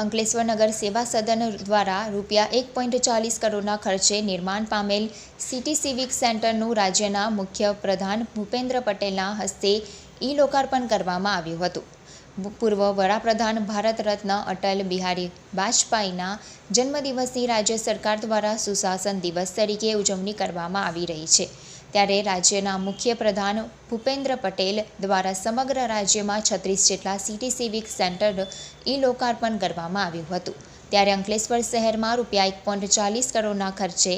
અંકલેશ્વર નગર સેવા સદન દ્વારા રૂપિયા એક પોઈન્ટ ચાલીસ કરોડના ખર્ચે નિર્માણ પામેલ સિટી સિવિક સેન્ટરનું રાજ્યના મુખ્ય પ્રધાન ભૂપેન્દ્ર પટેલના હસ્તે ઈ લોકાર્પણ કરવામાં આવ્યું હતું. પૂર્વ વડાપ્રધાન ભારત રત્ન અટલ બિહારી વાજપેયીના જન્મદિવસની રાજ્ય સરકાર દ્વારા સુશાસન દિવસ તરીકે ઉજવણી કરવામાં આવી રહી છે. ત્યારે રાજ્યના મુખ્ય પ્રધાન ભૂપેન્દ્ર પટેલ દ્વારા સમગ્ર રાજ્યમાં છત્રીસ જેટલા સિટી સિવિક સેન્ટર ઈ લોકાર્પણ કરવામાં આવ્યું હતું. ત્યારે અંકલેશ્વર શહેરમાં રૂપિયા એક પોઈન્ટ ચાલીસ કરોડના ખર્ચે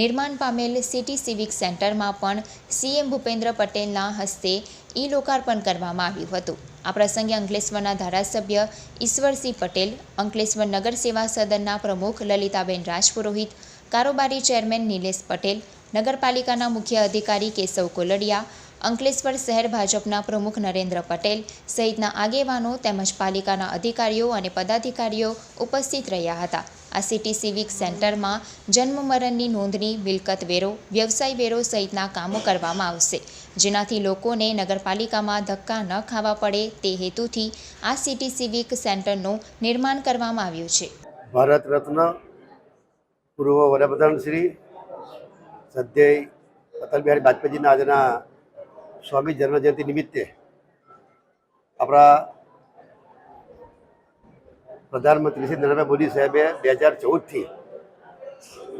નિર્માણ પામેલ સિટી સિવિક સેન્ટરમાં પણ સીએમ ભૂપેન્દ્ર પટેલના હસ્તે ઈ લોકાર્પણ કરવામાં આવ્યું હતું. આ પ્રસંગે અંકલેશ્વરના ધારાસભ્ય ઈશ્વરસિંહ પટેલ, અંકલેશ્વર નગર સેવા સદનના પ્રમુખ લલિતાબેન રાજપુરોહિત, કારોબારી ચેરમેન નિલેશ પટેલ નગરપાલિકાના મુખ્ય અધિકારી કેશવ કોલડિયા, અંકલેશ્વર શહેર ભાજપના પ્રમુખ નરેન્દ્ર પટેલ સહિતના આગેવાનો તેમજ પાલિકાના અધિકારીઓ અને પદાધિકારીઓ ઉપસ્થિત રહ્યા હતા. આ સિટી સિવિક સેન્ટરમાં જન્મ મરણની નોંધણી મિલકત વેરો, વ્યવસાય વેરો સહિતના કામો કરવામાં આવશે. જેનાથી લોકોને નગરપાલિકામાં ધક્કા ન ખાવા પડે તે હેતુથી આ સિટી સિવિક સેન્ટરનું નિર્માણ કરવામાં આવ્યું છે. ભારત રત્ન પૂર્વ વડાપ્રધાન શ્રી સદ્ય અટલ બિહારી વાજપેયીજીના આજના સ્વામી જન્મજયંતિ નિમિત્તે આપણા પ્રધાનમંત્રી શ્રી નરેન્દ્ર મોદી સાહેબે બે હજાર ચૌદથી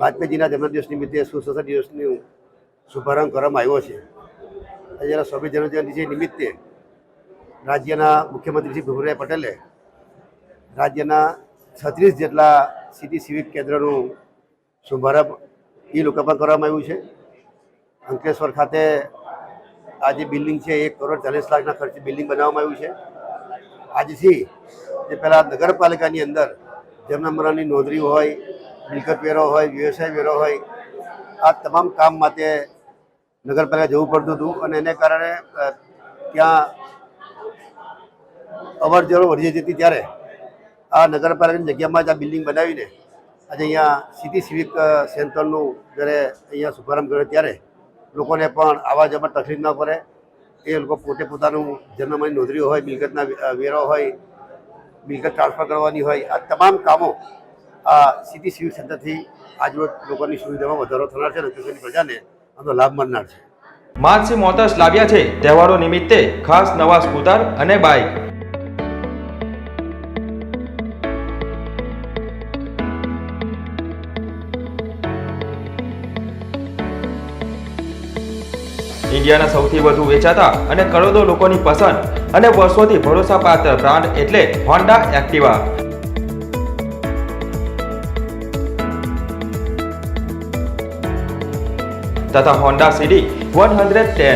વાજપેયીજીના જન્મદિવસ નિમિત્તે સુશાસન દિવસનું શુભારંભ કરવામાં આવ્યો છે. જ્યારે સ્વામી જન્મજયંતિ નિમિત્તે રાજ્યના મુખ્યમંત્રી શ્રી ભૂપેન્દ્ર પટેલે રાજ્યના છત્રીસ જેટલા સિટી સિવિક કેન્દ્રનું શુભારંભ એ લોકાર્પણ કરવામાં આવ્યું છે. અંકલેશ્વર ખાતે આ જે બિલ્ડિંગ છે, એક કરોડ ચાલીસ લાખના ખર્ચે બિલ્ડિંગ બનાવવામાં આવ્યું છે. આજથી જે પહેલાં નગરપાલિકાની અંદર જન્મ મરણની નોંધણી હોય, મિલકત વેરો હોય, વ્યવસાય વેરો હોય, આ તમામ કામ માટે નગરપાલિકા જવું પડતું હતું અને એને કારણે ત્યાં અવર જવર વધી જતી ત્યારે આ નગરપાલિકાની જગ્યામાં જ આ બિલ્ડિંગ બનાવીને આજે અહીંયા સિટી સિવિક સેન્ટરનું જ્યારે અહીંયા શુભારંભ કર્યો ત્યારે લોકોને પણ આવા જવા તકલીફ ન પડે. એ લોકો પોતે પોતાનું જન્મની નોંધણી હોય, મિલકતના વેરો હોય, મિલકત ટ્રાન્સફર કરવાની હોય, આ તમામ કામો આ સિટી સિવિક સેન્ટરથી આજરોજ લોકોની સુવિધામાં વધારો થનાર છે અને તેની પ્રજાને આનો લાભ મળનાર છે. માનસિંહ મોટર્સ લાવ્યા છે તહેવારો નિમિત્તે ખાસ નવા સ્કૂટર અને બાઇક. ઇન્ડિયાના સૌથી વધુ વેચાતા અને કરોડો લોકોની પસંદ અને વર્ષોથી ભરોસાપાત્ર બ્રાન્ડ એટલે હોન્ડા એક્ટિવા. તથા Honda CD one hundred ten.